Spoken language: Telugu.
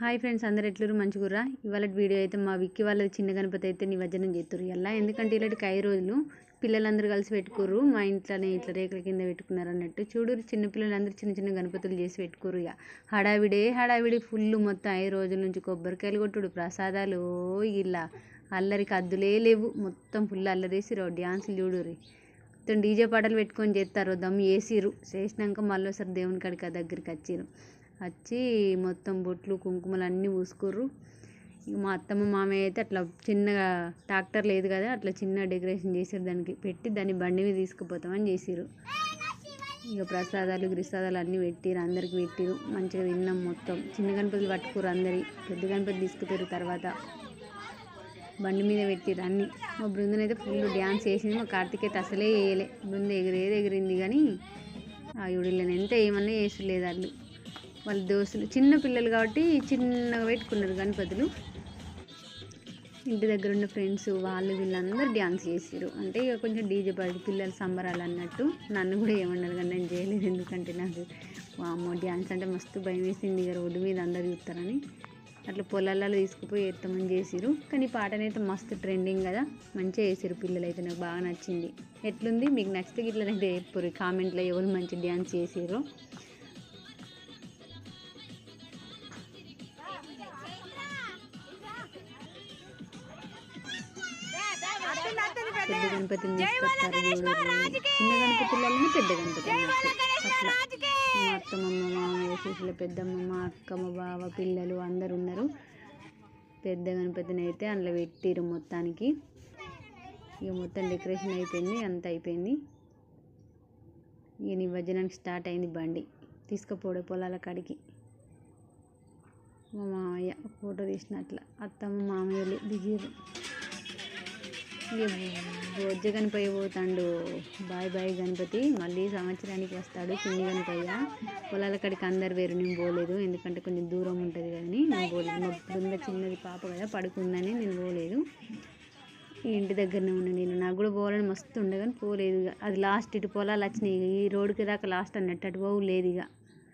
హాయ్ ఫ్రెండ్స్ అందరు ఎట్లరు మంచిగుర్రా? ఇవాళ వీడియో అయితే మా విక్కి వాళ్ళది చిన్న గణపతి అయితే నిమజ్జనం చేస్తారు ఎలా ఎందుకంటే ఇలాంటి కై రోజులు పిల్లలందరూ కలిసి పెట్టుకోరు మా ఇంట్లోనే ఇట్లా రేకుల కింద పెట్టుకున్నారు అన్నట్టు. చూడు చిన్న పిల్లలందరూ చిన్న చిన్న గణపతులు చేసి పెట్టుకోరు ఇక హడావిడే హడావిడి ఫుల్ మొత్తం ఐదు రోజుల నుంచి కొబ్బరికాయలు కొట్టుడు ప్రసాదాలు ఇలా అల్లరికి అద్దులే లేవు. మొత్తం ఫుల్ అల్లరేసిరు డ్యాన్సులు చూడురి మొత్తం డీజే పాటలు పెట్టుకొని చేస్తారు దమ్ వేసిరు చేసినాక మళ్ళీ ఒకసారి దేవుని కాడికి దగ్గరికి వచ్చిరు వచ్చి మొత్తం బొట్లు కుంకుమలు అన్నీ పూసుకుర్రు. ఇక మా అత్తమ్మ మామయ్య అయితే అట్లా చిన్నగా ట్రాక్టర్ లేదు కదా అట్లా చిన్న డెకరేషన్ చేసారు దానికి. పెట్టి దాన్ని బండి మీద తీసుకుపోతామని చేసిరు ఇక ప్రసాదాలు గ్రిసాదాలు అన్నీ పెట్టిరు అందరికి పెట్టిరు మంచిగా తిన్నాం మొత్తం. చిన్న గణపతులు పట్టుకోరు అందరి. పెద్ద గణపతి తీసుకుపోయారు తర్వాత. బండి మీద పెట్టిరు అన్ని. మా బృందం అయితే ఫుల్ డ్యాన్స్ చేసింది. మా కార్తీక్ అయితే అసలే వేయలే బృందం ఎగిరేది ఎగిరింది కానీ ఆ యుడిళ్ళని ఎంత ఏమన్నా చేసలేదు వాళ్ళు. వాళ్ళ దోస్తులు చిన్న పిల్లలు కాబట్టి చిన్నగా పెట్టుకున్నారు గణపతులు. ఇంటి దగ్గర ఉన్న ఫ్రెండ్స్ వాళ్ళు వీళ్ళందరూ డ్యాన్స్ చేసారు అంటే ఇక కొంచెం డీజే పాడి పిల్లలు సంబరాలు అన్నట్టు నన్ను కూడా ఏమన్నారు కానీ నేను చేయలేదు. ఎందుకంటే నాకు అమ్మో డ్యాన్స్ అంటే మస్తు భయం వేసింది ఇక రోడ్డు మీద అందరు చూస్తారని. అట్లా పొలాలలో తీసుకుపోయి ఎత్తమని చేసిరు కానీ పాటనైతే మస్తు ట్రెండింగ్ కదా. మంచిగా వేసారు పిల్లలు అయితే నాకు బాగా నచ్చింది. ఎట్లుంది? మీకు నచ్చితే ఇట్లనైతే చెప్పుర్రు కామెంట్లో ఎవరు మంచి డ్యాన్స్ చేసారో పెద్ద గణపతిని తీసుకొస్తారు. చిన్న గణపతులని పెద్ద గణపతి అట్లా మా అత్తమ్మమ్మ మామయ్య శిశుల పెద్దమ్మ మా అక్క మా బావ పిల్లలు అందరు ఉన్నారు. పెద్ద గణపతిని అయితే అందులో పెట్టిరు మొత్తానికి. ఇక మొత్తం డెకరేషన్ అయిపోయింది అంత అయిపోయింది. ఇక నిమజ్జనానికి స్టార్ట్ అయింది బండి. తీసుకుపోడే పొలాల కాడికి. మా మామయ్య ఫోటో తీసినట్ల అత్తమ్మ మామయ్యలు దిగిరు బొజ్జ గణపయ్య పోతాడు బాయ్ బాయ్ గణపతి. మళ్ళీ సంవత్సరానికి వస్తాడు చిన్ని గణపయ్య. పొలాల కాడికి అందరు వేరు నేను పోలేదు. ఎందుకంటే కొంచెం దూరం ఉంటుంది కదని నేను పోలేదు. మా బృంద చిన్నది పాప కదా పడుకుందని నేను పోలేదు. ఇంటి దగ్గరనే ఉన్నా నేను. నాకు కూడా పోవాలని మస్తు ఉండే పోలేదు ఇక. అది లాస్ట్ ఇటు పొలాలు వచ్చినాయి. ఇక ఈ రోడ్డుకి దాకా లాస్ట్ అన్నట్టు అటు పోవు లేదు ఇక.